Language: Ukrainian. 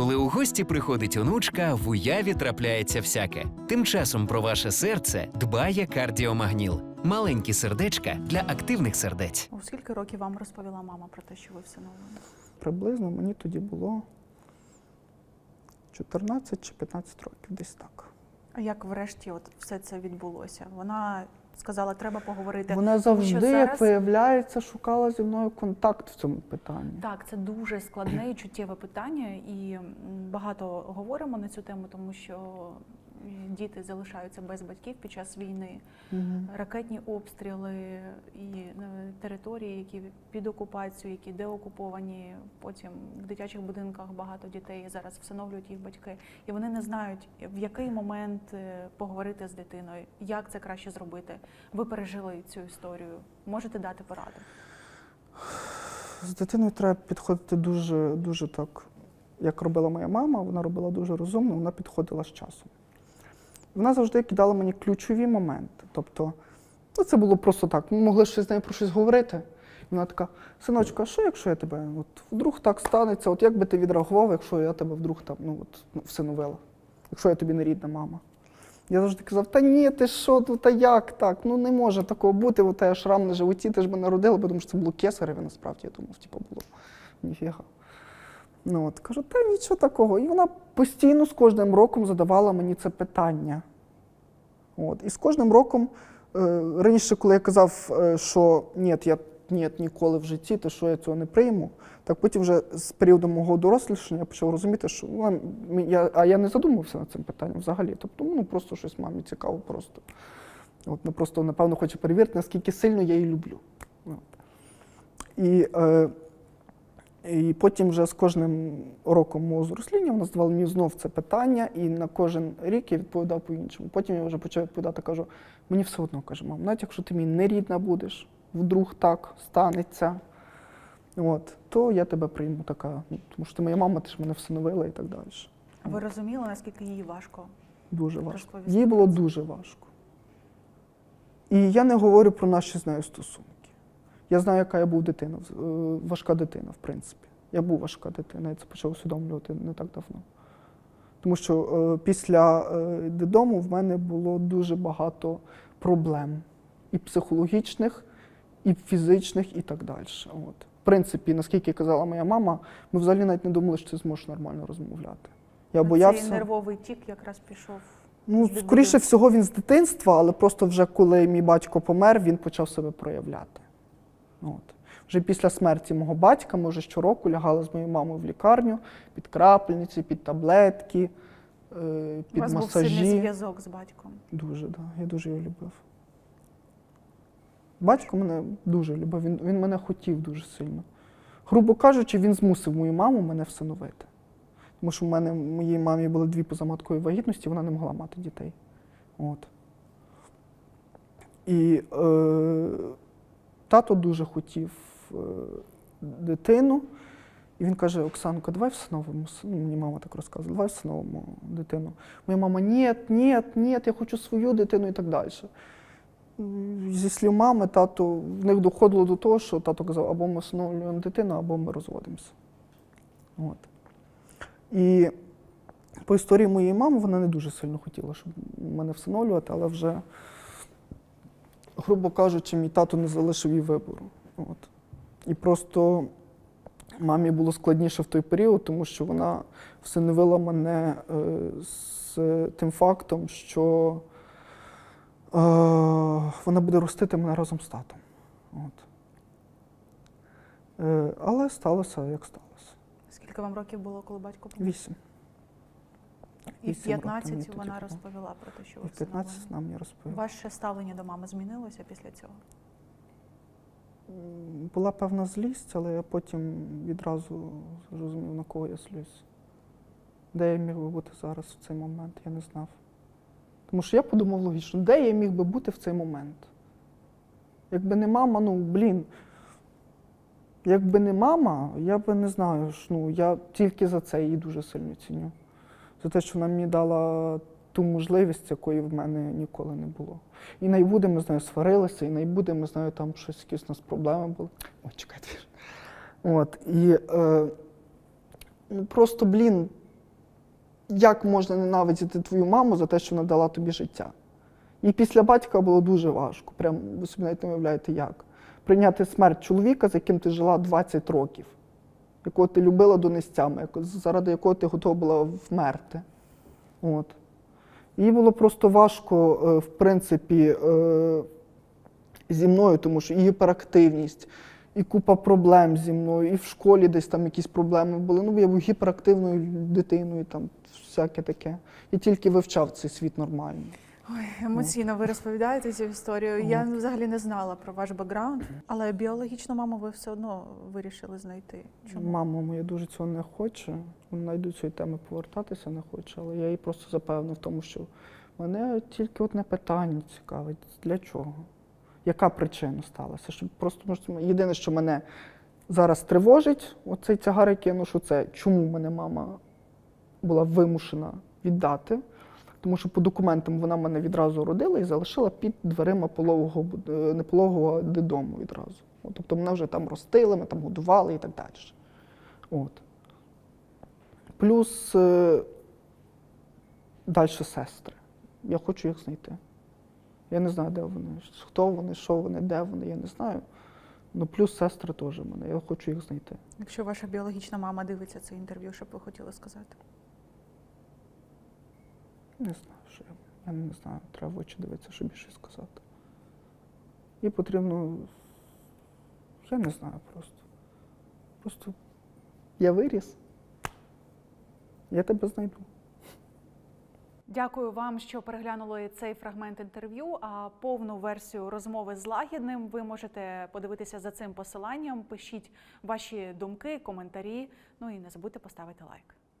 Коли у гості приходить онучка, в уяві трапляється всяке. Тим часом про ваше серце дбає кардіомагніл. Маленькі сердечка для активних сердець. У скільки років вам розповіла мама про те, що ви всиновлені? Приблизно мені тоді було 14 чи 15 років, десь так. А як врешті от все це відбулося? Вона сказала, треба поговорити. Вона завжди, зараз- як виявляється, шукала зі мною контакт в цьому питанні. Так, це дуже складне і чуттєве питання, і багато говоримо на цю тему, тому що діти залишаються без батьків під час війни. угу. Ракетні обстріли і е, території, які під окупацією, які деокуповані. Потім в дитячих будинках багато дітей зараз всиновлюють їх батьки, і вони не знають, в який момент е, поговорити з дитиною, як це краще зробити. Ви пережили цю історію. Можете дати пораду? З дитиною треба підходити дуже, дуже так, як робила моя мама, вона робила дуже розумно, вона підходила з часом. Вона завжди кидала мені ключові моменти. Тобто, ну, це було просто так. Ми могли щось з нею про щось говорити. І вона така, синочка, а що якщо я тебе, от вдруг так станеться, от як би ти відреагував, якщо я тебе вдруг там ну, от, ну, всиновила, якщо я тобі не рідна мама. Я завжди казав, та ні, ти що, ну та як так? Ну не може такого бути, у тебе шрам на животі, ти ж мене народила, бо тому що це було кесареве, насправді, я думав, типу, було ніфіга. Ну от, кажу, та нічого такого. І вона постійно з кожним роком задавала мені це питання. От. І з кожним роком, раніше, коли я казав, е, що ні, я ні, ніколи в житті, то що я цього не прийму, так потім вже з періодом мого дорослішання я почав розуміти, що ну, я, а я не задумувався над цим питанням взагалі. Тобто, ну просто щось мамі цікаво просто. От, ну, просто, напевно, хочу перевірити, наскільки сильно я її люблю. От. І, е, і потім вже з кожним роком мого зросління вона задавала мені знов це питання, і на кожен рік я відповідав по-іншому. Потім я вже почав відповідати, кажу, мені все одно каже, мам, навіть якщо ти мені не рідна будеш, вдруг так станеться, от, то я тебе прийму така. Ну, тому що ти моя мама, ти ж мене всиновила і так далі. А Ви розуміли, наскільки їй важко? Дуже важко. Їй було дуже важко. І я не говорю про наші з нею стосунки. Я знаю, яка я був дитина, е, важка дитина, в принципі. Я був важка дитина, я це почав усвідомлювати не так давно. Тому що е, після е, додому в мене було дуже багато проблем і психологічних, і фізичних, і так далі. От. В принципі, наскільки казала моя мама, ми взагалі навіть не думали, що ти зможеш нормально розмовляти. Я боявся. Цей нервовий тік якраз пішов. Ну, скоріше всього, він з дитинства, але просто вже коли мій батько помер, він почав себе проявляти. От. Вже після смерті мого батька ми вже щороку лягали з моєю мамою в лікарню під крапельниці, під таблетки, е, У під вас був сильний зв'язок з батьком. Дуже, так. Да, я дуже його любив. Батько мене дуже любив, він, він мене хотів дуже сильно. Грубо кажучи, він змусив мою маму мене всиновити. Тому що в мене в моїй мамі були дві позаматкові вагітності, вона не могла мати дітей. От. І е, тато дуже хотів е, дитину. І він каже: Оксанка, давай всиновимо. с- Ну, мені мама так розказує, давай всиновимо дитину. Моя мама, ні, ні, ні, я хочу свою дитину і так далі. Зі слів мами, тато, в них доходило до того, що тато казав, або ми всиновлюємо дитину, або ми розводимося. От. І по історії моєї мами вона не дуже сильно хотіла, щоб мене всиновлювати, але вже, грубо кажучи, мій тато не залишив їй вибору. От. І просто мамі було складніше в той період, тому що вона всиновила мене е, з тим фактом, що е, вона буде ростити мене разом з татом. От. Е, але сталося, як сталося. Скільки вам років було, коли батько помер? Вісім. І в вісім років мені 15 вона розповіла про те, що І ви в 15 всиновлені. нам не розповів. Ваше ставлення до мами змінилося після цього? Була певна злість, але я потім відразу зрозумів, на кого я злюсь. Де я міг би бути зараз в цей момент, я не знав. Тому що я подумав логічно, де я міг би бути в цей момент? Якби не мама, ну блін. Якби не мама, я би не знаю, ж, ну, я тільки за це її дуже сильно ціню. За те, що вона мені дала ту можливість, якої в мене ніколи не було. І найбуде ми з нею сварилися, і найбуде ми з нею там щось якісь у нас проблеми були. Ой, чекайте. От, і е, ну, просто, блін, як можна ненавидіти твою маму за те, що вона дала тобі життя. І після батька було дуже важко. Прям ви собі навіть не уявляєте, як. Прийняти смерть чоловіка, з яким ти жила 20 років, якого ти любила донестями, заради якого ти готова була вмерти. От. Їй було просто важко, е, в принципі, е, зі мною, тому що і гіперактивність, і купа проблем зі мною, і в школі десь там якісь проблеми були. Ну, я був гіперактивною дитиною, там всяке таке. Я тільки вивчав цей світ нормально. Ой, емоційно ви розповідаєте цю історію. Я взагалі не знала про ваш бекграунд, але біологічну маму ви все одно вирішили знайти. Чому? Мама моя дуже цього не хоче. Вона й до цієї теми повертатися не хоче, але я їй просто запевнив в тому, що мене тільки одне питання цікавить: для чого? Яка причина сталася? Щоб просто може, єдине, що мене зараз тривожить, оцей тягар, який я ношу, це чому мене мама була вимушена віддати. Тому що по документам вона мене відразу родила і залишила під дверима пологового е, не пологового а додому відразу. От, тобто мене вже там ростили, ми там годували і так далі. От. Плюс е, далі сестри. Я хочу їх знайти. Я не знаю, де вони, хто вони, що вони, де вони, я не знаю. Ну, плюс сестри теж в мене. Я хочу їх знайти. Якщо ваша біологічна мама дивиться це інтерв'ю, що б ви хотіли сказати? Не знаю, що я. Я не знаю, треба в очі дивитися, що більше сказати. І потрібно. Я не знаю просто. Просто я виріс. Я тебе знайду. Дякую вам, що переглянули цей фрагмент інтерв'ю. А повну версію розмови з лагідним ви можете подивитися за цим посиланням. Пишіть ваші думки, коментарі. Ну і не забудьте поставити лайк.